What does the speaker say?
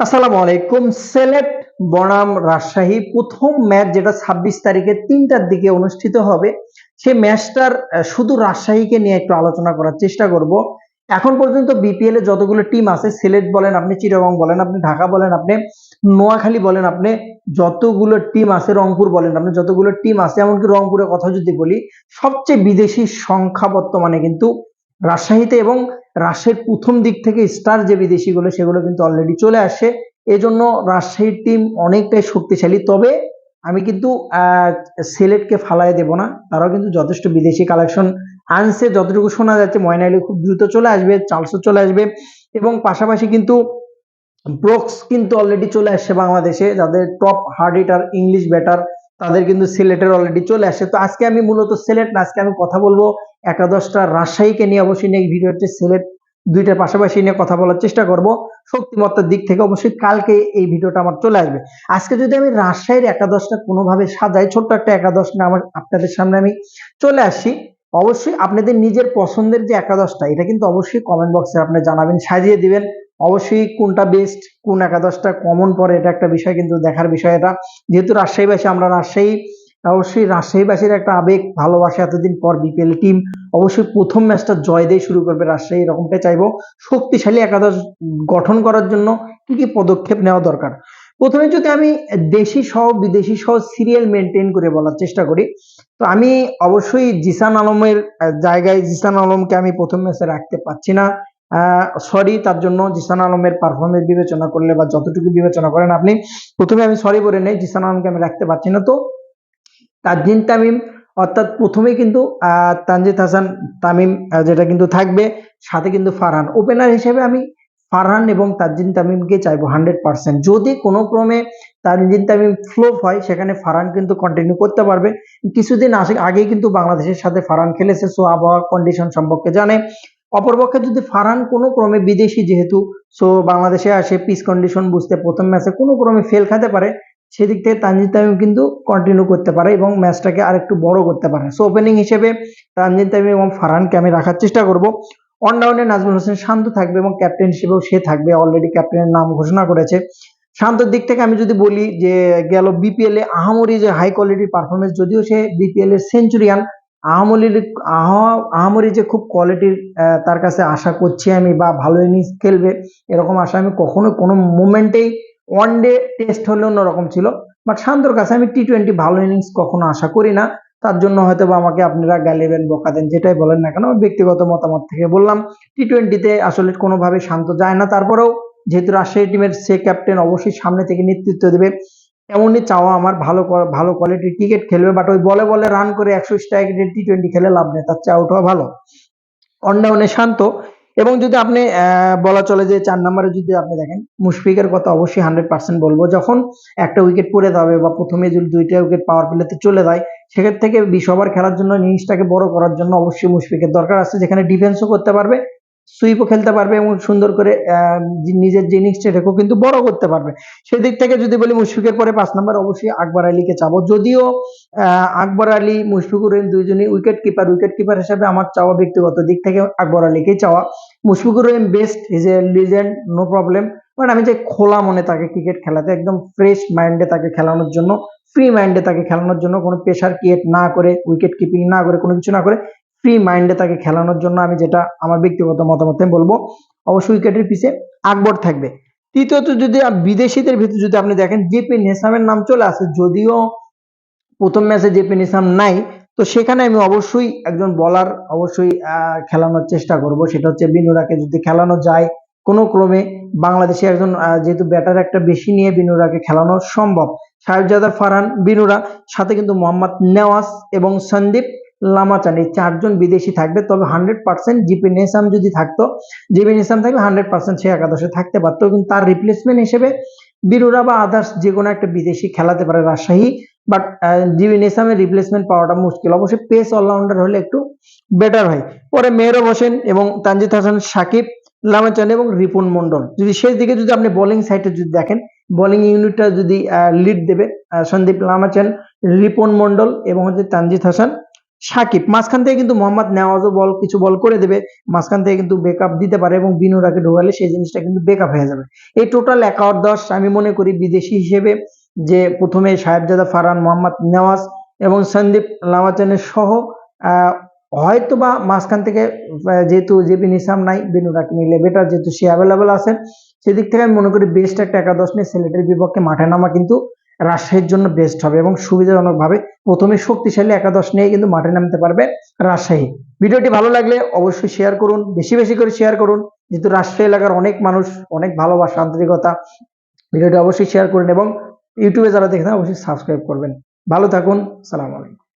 আসসালামু আলাইকুম। সেলেট বনাম রাজশাহী। প্রথম ম্যাচ যেটা ছাব্বিশ তারিখে তিনটার দিকে অনুষ্ঠিত হবে, সেই ম্যাচটার শুধু রাজশাহীকে নিয়ে একটু আলোচনা করার চেষ্টা করব। এখন পর্যন্ত বিপিএল এ যতগুলো টিম আছে সিলেট বলেন আপনি চিটাগং বলেন আপনি ঢাকা বলেন আপনি নোয়াখালী বলেন আপনি, যতগুলো টিম আছে, রংপুর বলেন আপনি, যতগুলো টিম আছে, এমনকি রংপুরের কথা যদি বলি, সবচেয়ে বিদেশি সংখ্যা বর্তমানে কিন্তু রাজশাহীতে এবং রাজশাহীর প্রথম দিক থেকে স্টার যে বিদেশিগুলো, সেগুলো কিন্তু অলরেডি চলে আসে। এজন্য রাজশাহীর টিম অনেকটাই শক্তিশালী। তবে আমি কিন্তু সিলেটকে ফালায় দেব না। তারাও কিন্তু যথেষ্ট বিদেশি কালেকশন আনছে। যতটুকু শোনা যাচ্ছে, ময়না আলী খুব দ্রুত চলে আসবে, চার্লসও চলে আসবে। এবং পাশাপাশি কিন্তু ব্রোক্স কিন্তু অলরেডি চলে আসছে বাংলাদেশে। যাদের top hard hitter English batter তাদের কিন্তু সিলেটের অলরেডি চলে আসছে তো আজকে আমি মূলত সিলেট না, আজকে আমি কথা বলব একাদশটা রাজশাহীকে নিয়ে। অবশ্যই নিয়ে এই ভিডিওতে সিলেট দুইটার পাশাপাশি নিয়ে কথা বলার চেষ্টা করব। শক্তিমত্তার দিক থেকে অবশ্যই কালকে এই ভিডিওটা আমার চলে আসবে। আজকে যদি আমি রাজশাহীর একাদশটা কোনোভাবে সাজাই, ছোট্ট একটা একাদশ না, আমার আপনাদের সামনে আমি চলে আসি। অবশ্যই আপনাদের নিজের পছন্দের যে একাদশটা, এটা কিন্তু অবশ্যই কমেন্ট বক্সে আপনি জানাবেন, সাজিয়ে দিবেন। অবশ্যই কোনটা বেস্ট কোন একাদশটা কমন পড়ে, এটা একটা বিষয় কিন্তু দেখার বিষয় এটা। যেহেতু রাজশাহীবাসী, আমরা রাজশাহী, অবশ্যই রাজশাহীবাসীর একটা আবেগ, ভালোবাসা এতদিন পর বিপিএল টিম অবশ্যই প্রথম ম্যাচটা জয় দিয়ে শুরু করবে রাজশাহী, এরকমটাই চাইব। শক্তিশালী একাদশ গঠন করার জন্য কি কি পদক্ষেপ নেওয়া দরকার? প্রথমে যদি আমি দেশি সহ, বিদেশি সহ সিরিয়াল মেনটেন করে বলার চেষ্টা করি, তো আমি অবশ্যই জিসান আলমের জায়গায় জিসান আলমকে আমি প্রথম ম্যাচে রাখতে পারছি না। সরি তার জন্য জিসান আলমের পারফরমেন্স বিবেচনা করলে বা যতটুকু বিবেচনা করেন আপনি, প্রথমে আমি সরি বলে নেই, জিসান আলমকে আমি রাখতে পারছি না তো। তাজিন তামিম, অর্থাৎ প্রথমেই কিন্তু তানজিদ হাসান তামিম যেটা কিন্তু থাকবে, সাথে কিন্তু ফারহান। ওপেনার হিসেবে আমি ফারহান এবং তাজিন তামিমকে চাইব হান্ড্রেড পার্সেন্ট যদি কোনো ক্রমে তানজিন তামিম ফ্লোপ হয়, সেখানে ফারহান কিন্তু কন্টিনিউ করতে পারবে। কিছুদিন আসে আগেই কিন্তু বাংলাদেশের সাথে ফারহান খেলেছে সো আবহাওয়া কন্ডিশন সম্পর্কে জানে। অপরপক্ষে যদি ফারহান কোনো ক্রমে বিদেশি যেহেতু সো বাংলাদেশে আসে পিচ কন্ডিশন বুঝতে প্রথম ম্যাচে কোনো ক্রমে ফেল খেতে পারে, সেদিক থেকে তানজিদ তামিম কিন্তু কন্টিনিউ করতে পারে এবং ম্যাচটাকে আরেকটু বড় করতে পারে। সো ওপেনিং হিসেবে তানজিদ তামিম এবং ফারহানকে আমি রাখার চেষ্টা করব। অন ডাউনে নাজমুল হোসেন শান্ত থাকবে এবং ক্যাপ্টেন হিসেবেও সে থাকবে অলরেডি ক্যাপ্টেনের নাম ঘোষণা করেছে। শান্তর দিক থেকে আমি যদি বলি যে, গেল বিপিএল এ আহামরি যে হাই কোয়ালিটির পারফরমেন্স যদিও সে বিপিএল এর সেঞ্চুরিয়ান আহামরির আহা- আহামরি যে খুব কোয়ালিটির তার কাছে আশা করছি আমি বা ভালো ইনিংস খেলবে, এরকম আশা আমি কখনো কোনো মুমেন্টেই ওয়ান ডে টেস্ট হলে অন্যরকম ছিল। বাট শান্তর কাছে আমি টি টোয়েন্টি ভালো ইনিংস কখনো আশা করি না। তার জন্য হয়তো বা আমাকে আপনারা গালিবেন বকা দেন, যেটাই বলেন না কেন, ব্যক্তিগত মতামত থেকে বললাম। টি টোয়েন্টিতে আসলে কোনোভাবে শান্ত যায় না। তারপরেও যেহেতু রাজশাহী টিমের সে ক্যাপ্টেন অবশ্যই সামনে থেকে নেতৃত্ব দেবে। এমনই চাওয়া আমার ভালো ভালো কোয়ালিটির ক্রিকেট খেলবে বাট ওই বলে বলে রান করে একশো স্ট্রাইক টি টোয়েন্টি খেলে লাভ নেই, তার চেয়ে আউট হওয়া ভালো। অনডাউনে শান্ত। এবং যদি আপনি বলা চলে যে চার নম্বরে যদি আপনি দেখেন, মুশফিকের কথা অবশ্যই হান্ড্রেড পার্সেন্ট বলব, যখন একটা উইকেট পড়ে যাবে বা প্রথমে যদি দুইটা উইকেট পাওয়ার প্লেতে চলে যায়, সেক্ষেত্রে থেকে বিশ ওভার খেলার জন্য ইনিংসটাকে বড় করার জন্য অবশ্যই মুশফিকের দরকার আছে, যেখানে ডিফেন্সও করতে পারবে সুইপও খেলতে পারবে এবং সুন্দর করে নিজের যে ইনিংসটা কিন্তু বড় করতে পারবে। সেদিক থেকে যদি বলি মুশফিকের পরে পাঁচ নম্বর অবশ্যই আকবর আলীকে চাবো। যদিও আকবর আলী, মুশফিকুর রহিম দুইজনই উইকেট কিপার উইকেট কিপার হিসেবে আমার চাওয়া ব্যক্তিগত দিক থেকে আকবর আলীকেই চাওয়া। Mushfiqur Rahim best is a legend no problem but আমি যে খোলা মনে তাকে ক্রিকেট খেলাতে, একদম ফ্রেশ মাইন্ডে তাকে খেলানোর জন্য ফ্রি মাইন্ডে তাকে খেলানোর জন্য কোনো প্রেশার ক্রিয়েট না করে উইকেট কিপিং না করে, কোনো কিছু না করে ফ্রি মাইন্ডে তাকে খেলানোর জন্য আমি যেটা আমার ব্যক্তিগত মতামত বলব, অবশ্যই উইকেটের পিছে আকবর থাকবে। তৃতীয়ত যদি বিদেশিদের ভিতরে যদি আপনি দেখেন, জেপি নেসামের নাম চলে আসে, যদিও প্রথম ম্যাচে জেপি নেসাম নাই, তো সেখানে আমি অবশ্যই একজন বলার অবশ্যই খেলানোর চেষ্টা করব। সেটা হচ্ছে বিনুরাকে যদি খেলানো যায়, কোনো ক্রমে বাংলাদেশে একজন যেহেতু ব্যাটার একটা বেশি নিয়ে বিনুরাকে খেলানো সম্ভব। সাহেবজাদার ফারহান, বিনুরা, সাথে কিন্তু মোহাম্মদ নেওয়াজ এবং সন্দীপ লামাচান এই চারজন বিদেশি থাকবে, তবে হান্ড্রেড পার্সেন্ট জিপি নেসাম যদি থাকতো জিপি নেসাম থাকলে হান্ড্রেড পার্সেন্ট সে একাদশে থাকতে পারতো, কিন্তু তার রিপ্লেসমেন্ট হিসেবে বিনুরা বা আদার্স যে কোনো একটা বিদেশি খেলাতে পারে রাজশাহী বাট জিবি নিসামের রিপ্লেসমেন্ট পাওয়াটা মুশকিল। অবশ্যই পেস অলরাউন্ডার হলে একটু বেটার হয়। পরে মেহরব হোসেন এবং তানজিদ হাসান, সাকিব লামাচান এবং রিপুন মন্ডল যদি শেষ দিকে যদি আপনি বোলিং সাইডে যদি দেখেন বোলিং ইউনিটটা যদি লিড দেবে সন্দীপ লামাচান রিপন মন্ডল এবং হচ্ছে তানজিদ হাসান সাকিব। মাঝখান থেকে কিন্তু মোহাম্মদ নেওয়াজও বল, কিছু বল করে দেবে। মাঝখান থেকে কিন্তু ব্যাকআপ দিতে পারে এবং বিনুরাকে ঢোকালে সেই জিনিসটা কিন্তু ব্যাকআপ হয়ে যাবে। এই টোটাল একাদশ আমি মনে করি বিদেশি হিসেবে যে প্রথমে সাহেবজাদা, ফারহান, মোহাম্মদ নেওয়াজ এবং সন্দীপ, লামাচানের সহ হয়তো বা মাঝখান থেকে যেহেতু জেপি নিসাম নাই, বিনুরাকে নিলে বেটার যেহেতু সে অ্যাভেলেবেল আছেন। সেদিক থেকে আমি মনে করি বেস্ট একটা একাদশ নিয়ে সিলেটের বিপক্ষে মাঠে নামা কিন্তু রাজশাহীর জন্য বেস্ট হবে এবং সুবিধাজনকভাবে প্রথমে শক্তিশালী একাদশ নিয়ে কিন্তু মাঠে নামতে পারবে রাজশাহী। ভিডিওটি ভালো লাগলে অবশ্যই শেয়ার করুন, বেশি বেশি করে শেয়ার করুন। যেহেতু রাজশাহী এলাকার অনেক মানুষ, অনেক ভালোবাসা, আন্তরিকতা, ভিডিওটি অবশ্যই শেয়ার করুন এবং ইউটিউবে যারা দেখেন, অবশ্যই সাবস্ক্রাইব করবেন। ভালো থাকুন, সালাম আলাইকুম।